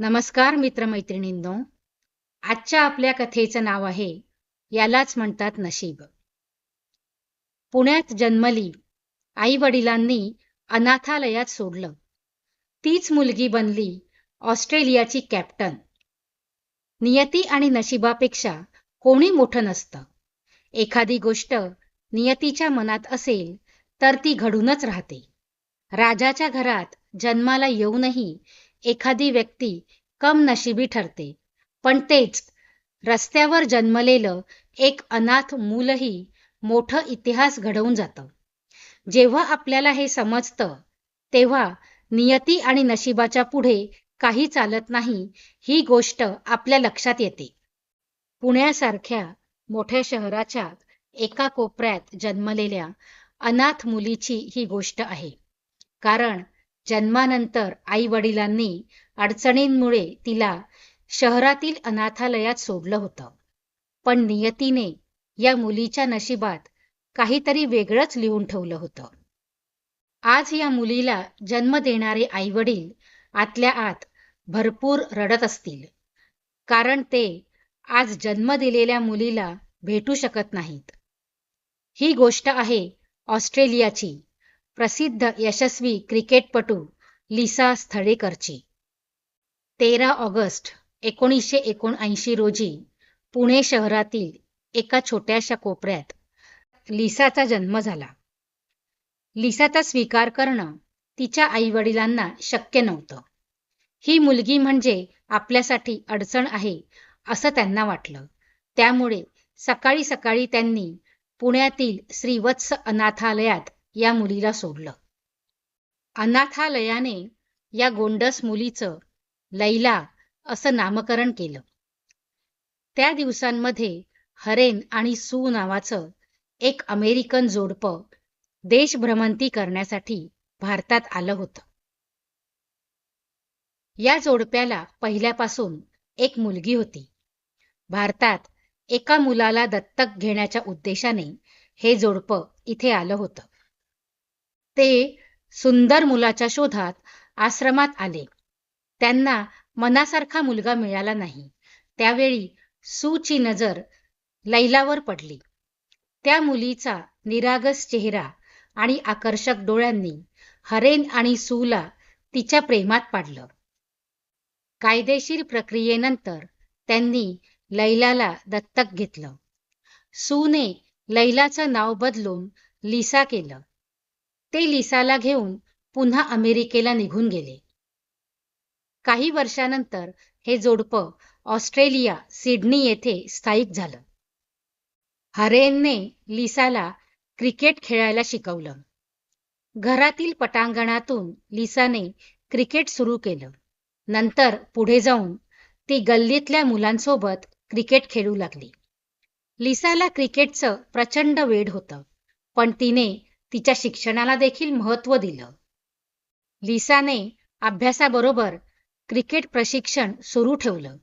नमस्कार मित्रमैत्रिणींनो. आजच्या आपल्या कथेचं नाव आहे यालाच म्हणतात नशीब. पुण्यात जन्मली आई वडिलांनी अनाथालयात सोडलं. तीच मुलगी बनली ऑस्ट्रेलियाची कॅप्टन. नियती आणि नशिबापेक्षा कोणी मोठं नसतं. एखादी गोष्ट नियतीच्या मनात असेल तर ती घडूनच राहते. राजाच्या घरात जन्माला येऊनही एखादी व्यक्ती कम नशिबी ठरते. पण तेच रस्त्यावर जन्मलेलं एक अनाथ मूलही मोठं इतिहास घडवून जातं. जेव्हा आपल्याला हे समजतं तेव्हा नियती आणि नशिबाच्या पुढे काही चालत नाही ही गोष्ट आपल्या लक्षात येते. पुण्यासारख्या मोठ्या शहराच्या एका कोपऱ्यात जन्मलेल्या अनाथ मुलीची ही गोष्ट आहे. कारण जन्मानंतर आई वडिलांनी अडचणींमुळे तिला शहरातील अनाथालयात सोडलं होतं. पण नियतीने या मुलीच्या नशिबात काहीतरी वेगळंच लिहून ठेवलं होतं. आज या मुलीला जन्म देणारे आई वडील आतल्या आत भरपूर रडत असतील. कारण ते आज जन्म दिलेल्या मुलीला भेटू शकत नाहीत. ही गोष्ट आहे ऑस्ट्रेलियाची. प्रसिद्ध यशस्वी क्रिकेटपटू लिसा स्थळेकरची. तेरा ऑगस्ट एकोणीसशे एकोणऐंशी रोजी पुणे शहरातील एका छोट्याशा कोपऱ्यात लिसाचा जन्म झाला. लिसाचा स्वीकार करणं तिच्या आईवडिलांना शक्य नव्हतं. ही मुलगी म्हणजे आपल्यासाठी अडचण आहे असं त्यांना वाटलं. त्यामुळे सकाळी सकाळी त्यांनी पुण्यातील श्रीवत्स अनाथालयात या मुलीला सोडलं. अनाथालयाने या गोंडस मुलीचं लैला असं नामकरण केलं. त्या दिवसांमध्ये हरेन आणि सू नावाचं एक अमेरिकन जोडपं देशभ्रमंती करण्यासाठी भारतात आलं होतं. या जोडप्याला पहिल्यापासून एक मुलगी होती. भारतात एका मुलाला दत्तक घेण्याच्या उद्देशाने हे जोडपं इथे आलं होतं. ते सुंदर मुलाच्या शोधात आश्रमात आले. त्यांना मनासारखा मुलगा मिळाला नाही. त्यावेळी सूची नजर लैलावर पडली. त्या मुलीचा निरागस चेहरा आणि आकर्षक डोळ्यांनी हरेन आणि सूला तिच्या प्रेमात पाडलं. कायदेशीर प्रक्रियेनंतर त्यांनी लैलाला दत्तक घेतलं. सूने लैलाचं नाव बदलून लिसा केलं. ते लिसाला घेऊन पुन्हा अमेरिकेला निघून गेले. काही वर्षानंतर हे जोडपं ऑस्ट्रेलिया सिडनी येथे स्थायिक झालं. हरेनने लिसाला क्रिकेट खेळायला शिकवलं. घरातील पटांगणातून लिसाने क्रिकेट सुरू केलं. नंतर पुढे जाऊन ती गल्लीतल्या मुलांसोबत क्रिकेट खेळू लागली. लिसाला क्रिकेटचं प्रचंड वेड होतं पण तिने तिच्या शिक्षणाला देखील महत्त्व दिलं. लिसाने अभ्यासाबरोबर क्रिकेट प्रशिक्षण सुरू ठेवलं.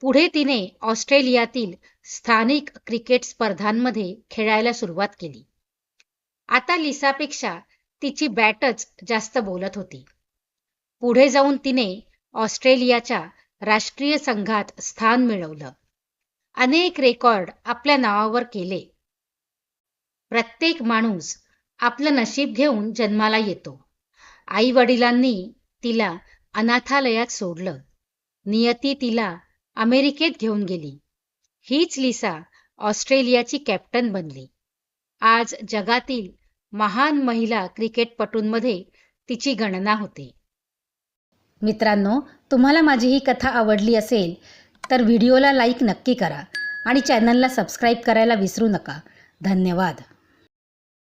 पुढे तिने ऑस्ट्रेलियातील स्थानिक क्रिकेट स्पर्धांमध्ये खेळायला सुरुवात केली. आता लिसापेक्षा तिची बॅटच जास्त बोलत होती. पुढे जाऊन तिने ऑस्ट्रेलियाच्या राष्ट्रीय संघात स्थान मिळवलं. अनेक रेकॉर्ड आपल्या नावावर केले. प्रत्येक माणूस आपलं नशीब घेऊन जन्माला येतो. आई वडिलांनी तिला अनाथालयात सोडलं. नियती तिला अमेरिकेत घेऊन गेली. हीच लिसा ऑस्ट्रेलियाची कॅप्टन बनली. आज जगातील महान महिला क्रिकेटपटूंमध्ये तिची गणना होते. मित्रांनो तुम्हाला माझी ही कथा आवडली असेल तर व्हिडिओला लाईक नक्की करा आणि चॅनलला सबस्क्राईब करायला विसरू नका. धन्यवाद.